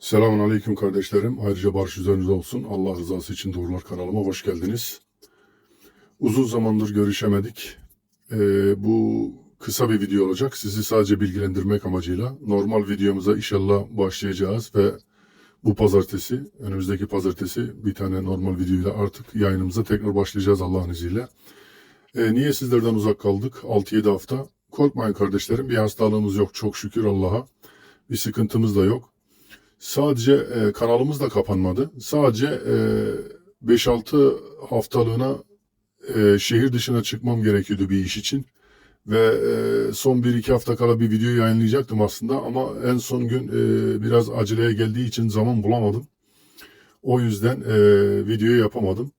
Selamun Aleyküm kardeşlerim. Ayrıca barış üzerinize olsun. Allah rızası için Doğrular kanalıma hoş geldiniz. Uzun zamandır görüşemedik. Ee, bu kısa bir video olacak. Sizi sadece bilgilendirmek amacıyla normal videomuza inşallah başlayacağız ve bu pazartesi, önümüzdeki pazartesi bir tane normal videoyla artık yayınımıza tekrar başlayacağız Allah'ın izniyle. Ee, niye sizlerden uzak kaldık? 6-7 hafta. Korkmayın kardeşlerim. Bir hastalığımız yok çok şükür Allah'a. Bir sıkıntımız da yok. Sadece e, kanalımız da kapanmadı. Sadece e, 5-6 haftalığına e, şehir dışına çıkmam gerekiyordu bir iş için. Ve e, son 1-2 hafta kala bir video yayınlayacaktım aslında ama en son gün e, biraz aceleye geldiği için zaman bulamadım. O yüzden e, videoyu yapamadım.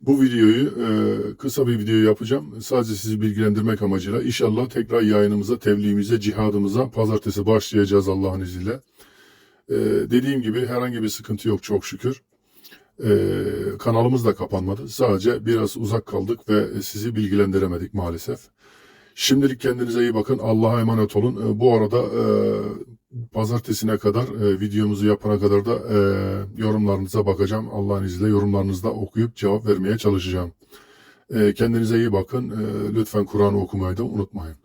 Bu videoyu e, kısa bir video yapacağım. Sadece sizi bilgilendirmek amacıyla. İnşallah tekrar yayınımıza, tebliğimize, cihadımıza pazartesi başlayacağız Allah'ın izniyle. Ee, dediğim gibi herhangi bir sıkıntı yok çok şükür. Ee, kanalımız da kapanmadı. Sadece biraz uzak kaldık ve sizi bilgilendiremedik maalesef. Şimdilik kendinize iyi bakın. Allah'a emanet olun. Ee, bu arada e, pazartesine kadar e, videomuzu yapana kadar da e, yorumlarınıza bakacağım. Allah'ın izniyle yorumlarınızı da okuyup cevap vermeye çalışacağım. E, kendinize iyi bakın. E, lütfen Kur'an okumayı da unutmayın.